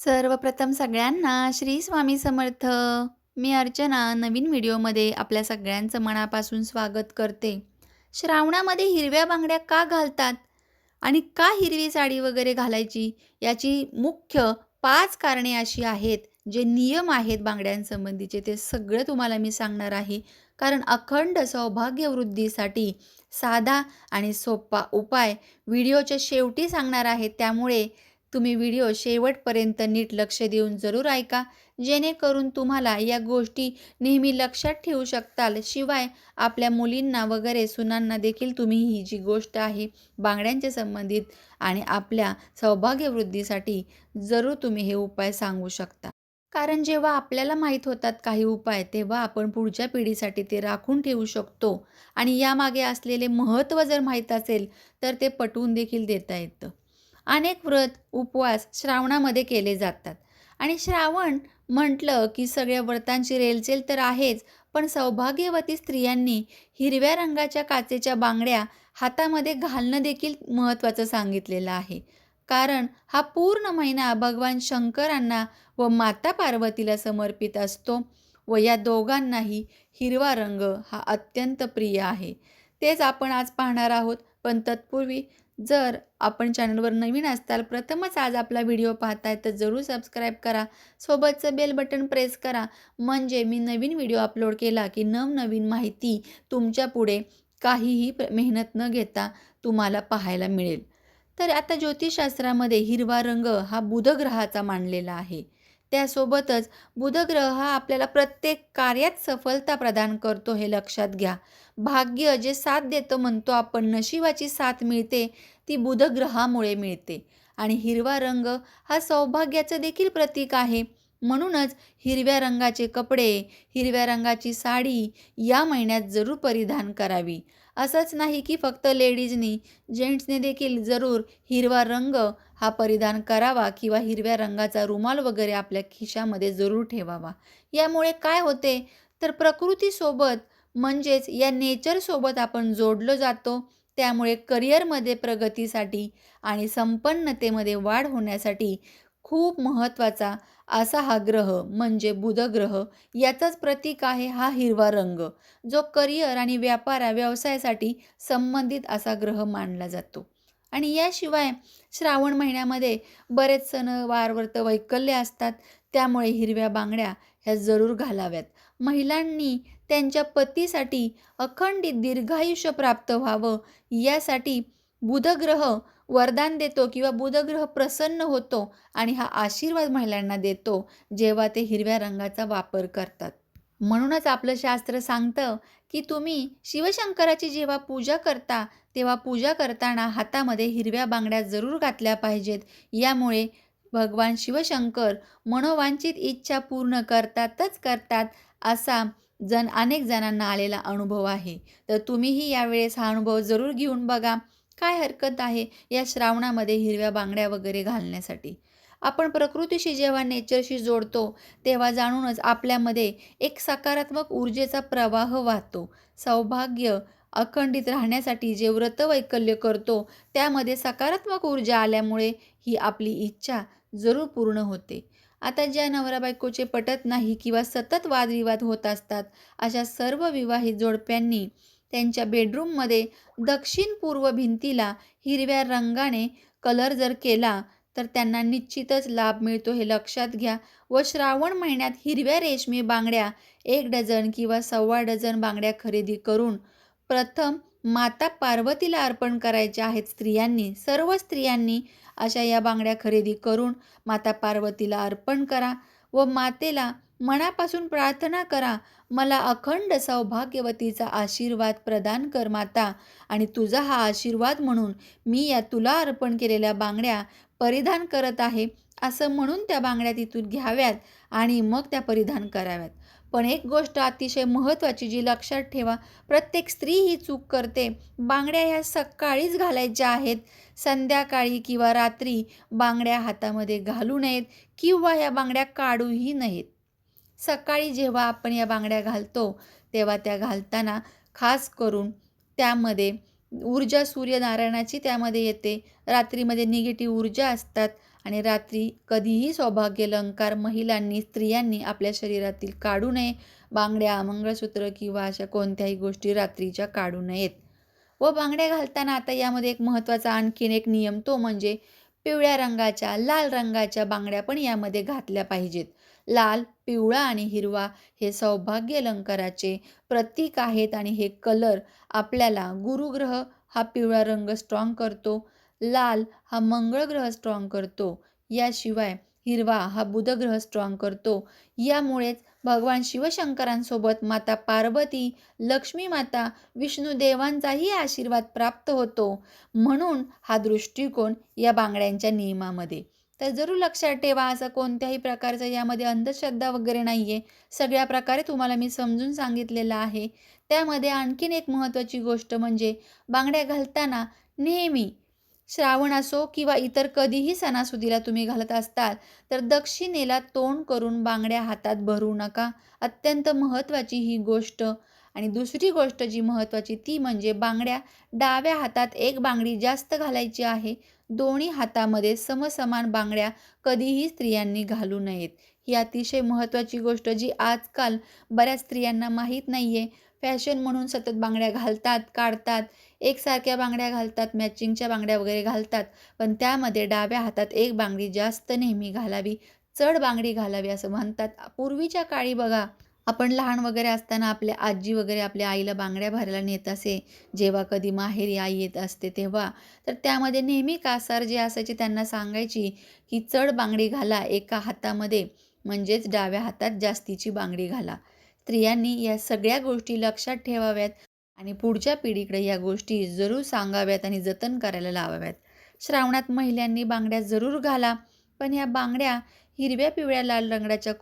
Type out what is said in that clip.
सर्वप्रथम सगळ्यांना श्री स्वामी समर्थ. मी अर्चना नवीन व्हिडिओमध्ये आपल्या सगळ्यांचं मनापासून स्वागत करते. श्रावणामध्ये हिरव्या बांगड्या का घालतात? आणि का हिरवी साडी वगैरे घालायची? याची मुख्य पाच कारणे अशी आहेत, जे नियम आहेत बांगड्यांसंबंधीचे ते सगळं तुम्हाला मी सांगणार आहे. कारण अखंड सौभाग्यवृद्धीसाठी साधा आणि सोपा उपाय व्हिडिओच्या शेवटी सांगणार आहे. त्यामुळे तुम्ही व्हिडिओ शेवटपर्यंत नीट लक्ष देऊन जरूर ऐका, जेणेकरून तुम्हाला या गोष्टी नेहमी लक्षात ठेवू शकताल. शिवाय आपल्या मुलींना वगैरे सुनांना देखील तुम्ही ही जी गोष्ट आहे बांगड्यांच्या संबंधित आणि आपल्या सौभाग्यवृद्धीसाठी जरूर तुम्ही हे उपाय सांगू शकता. कारण जेव्हा आपल्याला माहीत होतात काही उपाय, तेव्हा आपण पुढच्या पिढीसाठी ते राखून ठेवू शकतो आणि यामागे असलेले महत्त्व जर माहीत असेल, तर ते पटवून देखील देता येतं. अनेक व्रत, उपवास श्रावणामध्ये केले जातात आणि श्रावण म्हटलं की सगळ्या व्रतांची रेलचेल तर आहेच, पण सौभाग्यवती स्त्रियांनी हिरव्या रंगाच्या काचेच्या बांगड्या हातामध्ये घालणं देखील महत्त्वाचं सांगितलेलं आहे. कारण हा पूर्ण महिना भगवान शंकरांना व माता पार्वतीला समर्पित असतो व या दोघांनाही हिरवा रंग हा अत्यंत प्रिय आहे. तेच आपण आज पाहणार आहोत. पण तत्पूर्वी जर आपण चॅनलवर नवीन असताल, प्रथमच आज आपला व्हिडिओ पाहताय तर जरूर सबस्क्राईब करा. सोबतचं बेल बटन प्रेस करा. म्हणजे मी नवीन व्हिडिओ अपलोड केला की नवनवीन माहिती तुमच्यापुढे काहीही मेहनत न घेता तुम्हाला पाहायला मिळेल. तर आता ज्योतिषशास्त्रामध्ये हिरवा रंग हा बुधग्रहाचा मानलेला आहे. त्यासोबतच बुधग्रह हा आपल्याला प्रत्येक कार्यात सफलता प्रदान करतो हे लक्षात घ्या. भाग्य जे साथ देतं म्हणतो आपण, नशिबाची साथ मिळते ती बुधग्रहामुळे मिळते आणि हिरवा रंग हा सौभाग्याचं देखील प्रतीक आहे. म्हणूनच हिरव्या रंगाचे कपडे, हिरव्या रंगाची साडी या महिन्यात जरूर परिधान करावी. असंच नाही की फक्त लेडीजनी, जेंट्सने देखील जरूर हिरवा रंग हा परिधान करावा किंवा हिरव्या रंगाचा रुमाल वगैरे आपल्या खिशामध्ये जरूर ठेवावा. यामुळे काय होते, तर प्रकृतीसोबत म्हणजेच या नेचरसोबत आपण जोडलो जातो. त्यामुळे करिअरमध्ये प्रगतीसाठी आणि संपन्नतेमध्ये वाढ होण्यासाठी खूप महत्त्वाचा असा हा ग्रह म्हणजे बुधग्रह याचाच प्रतीक आहे हा हिरवा रंग, जो करिअर आणि व्यापार व्यवसायासाठी संबंधित असा ग्रह मानला जातो. आणि याशिवाय श्रावण महिन्यामध्ये बरेच सण व्रत, वैकल्य असतात. त्यामुळे हिरव्या बांगड्या ह्या जरूर घालाव्यात. महिलांनी त्यांच्या पतीसाठी अखंडित दीर्घायुष्य प्राप्त व्हावं यासाठी बुधग्रह वरदान देतो किंवा बुधग्रह प्रसन्न होतो आणि हा आशीर्वाद महिलांना देतो, जेव्हा ते हिरव्या रंगाचा वापर करतात. म्हणूनच आपलं शास्त्र सांगतं की तुम्ही शिवशंकराची जेव्हा पूजा करता, तेव्हा पूजा करताना हातामध्ये हिरव्या बांगड्या जरूर घातल्या पाहिजेत. यामुळे भगवान शिवशंकर मनोवांछित इच्छा पूर्ण करतातच करतात, असा जण अनेक जणांना आलेला अनुभव आहे. तर तुम्हीही यावेळेस हा अनुभव जरूर घेऊन बघा. काय हरकत आहे या श्रावणामध्ये हिरव्या बांगड्या वगैरे घालण्यासाठी. आपण प्रकृतीशी जेव्हा नेचरशी जोडतो, तेव्हा जाणूनच आपल्यामध्ये एक सकारात्मक ऊर्जेचा प्रवाह वाहतो. सौभाग्य अखंडित राहण्यासाठी जे व्रतवैकल्य करतो, त्यामध्ये सकारात्मक ऊर्जा आल्यामुळे ही आपली इच्छा जरूर पूर्ण होते. आता ज्या नवरा-बायकोचे पटत नाही किंवा सतत वादविवाद होत असतात, अशा सर्व विवाहित जोडप्यांनी त्यांच्या बेडरूममध्ये दक्षिण-पूर्व भिंतीला हिरव्या रंगाने कलर जर केला, तर त्यांना निश्चितच लाभ मिळतो हे लक्षात घ्या. व श्रावण महिन्यात हिरव्या रेशमी बांगड्या एक डझन किंवा सव्वा डझन बांगड्या खरेदी करून प्रथम माता पार्वतीला अर्पण करायच्या आहेत स्त्रियांनी. सर्व स्त्रियांनी अशा या बांगड्या खरेदी करून माता पार्वतीला अर्पण करा व मातेला मनापासून प्रार्थना करा, मला अखंड सौभाग्यवतीचा आशीर्वाद प्रदान कर माता आणि तुझा हा आशीर्वाद म्हणून मी या तुला अर्पण केलेल्या बांगड्या परिधान करत आहे, असं म्हणून त्या बांगड्या तिथून घ्याव्यात आणि मग त्या परिधान कराव्यात. पण एक गोष्ट अतिशय महत्त्वाची जी लक्षात ठेवा, प्रत्येक स्त्री ही चूक करते. बांगड्या ह्या सकाळीच घालायच्या आहेत. संध्याकाळी किंवा रात्री बांगड्या हातामध्ये घालू नयेत किंवा ह्या बांगड्या काढूही नयेत. सकाळी जेव्हा आपण या बांगड्या घालतो, तेव्हा त्या घालताना खास करून त्यामध्ये ऊर्जा सूर्यनारायणाची त्यामध्ये येते. रात्रीमध्ये निगेटिव्ह ऊर्जा असतात आणि रात्री कधीही सौभाग्य अलंकार महिलांनी स्त्रियांनी आपल्या शरीरातील काढू नये बांगड्या मंगळसूत्र किंवा अशा कोणत्याही गोष्टी रात्रीच्या काढू नयेत व बांगड्या घालताना आता यामध्ये एक महत्त्वाचा आणखीन एक नियम तो म्हणजे पिवळ्या रंगाच्या लाल रंगाच्या बांगड्या पण यामध्ये घातल्या पाहिजेत लाल पिवळा आणि हिरवा हे सौभाग्य अलंकाराचे प्रतीक आहेत आणि हे कलर आपल्याला गुरुग्रह हा पिवळा रंग स्ट्रॉंग करतो लाल हा मंगळ ग्रह स्ट्रॉंग करतो याशिवाय हिरवा हा बुधग्रह स्ट्रॉंग करतो. यामुळेच भगवान शिवशंकरांसोबत माता पार्वती लक्ष्मी माता विष्णुदेवांचाही आशीर्वाद प्राप्त होतो. म्हणून हा दृष्टिकोन या बांगड्यांच्या नियमामध्ये. तर जरूर लक्षात ठेवा असं कोणत्याही प्रकारचं यामध्ये अंधश्रद्धा वगैरे नाही आहे सगळ्या प्रकारे तुम्हाला मी समजून सांगितलेलं आहे. त्यामध्ये आणखीन एक महत्त्वाची गोष्ट म्हणजे बांगड्या घालताना नेहमी श्रावण असो किंवा इतर कधीही सणासुदीला तुम्ही घालत असताल तर दक्षिणेला तोंड करून बांगड्या हातात भरू नका. अत्यंत महत्त्वाची ही गोष्ट आणि दुसरी गोष्ट जी महत्त्वाची ती म्हणजे बांगड्या. डाव्या हातात एक बांगडी जास्त घालायची आहे. दोन्ही हातामध्ये समसमान बांगड्या कधीही स्त्रियांनी घालू नयेत. ही अतिशय महत्त्वाची गोष्ट जी आजकाल बऱ्याच स्त्रियांना माहीत नाही आहे फॅशन म्हणून सतत बांगड्या घालतात काढतात. एकसारख्या बांगड्या घालतात मॅचिंगच्या बांगड्या वगैरे घालतात. पण त्यामध्ये डाव्या हातात एक बांगडी जास्त नेहमी घालावी चढ बांगडी घालावी असं म्हणतात. पूर्वीच्या काळी बघा आपण लहान वगैरे असताना आपल्या आजी वगैरे आपल्या आईला बांगड्या भरायला नेत असे जेव्हा कधी माहेरी आई येत असते तेव्हा. तर त्यामध्ये नेहमी कासार जे असायचे त्यांना सांगायची की चढ बांगडी घाला एका हातामध्ये म्हणजेच डाव्या हातात जास्तीची बांगडी घाला. स्त्रियांनी या सगळ्या गोष्टी लक्षात ठेवाव्यात आणि पुढच्या पिढीकडे या गोष्टी जरूर सांगाव्यात आणि जतन करायला लावाव्यात. श्रावणात महिलांनी बांगड्या जरूर घाला पण ह्या बांगड्या हिरव्या पिवळ्या लाल रंगाच्या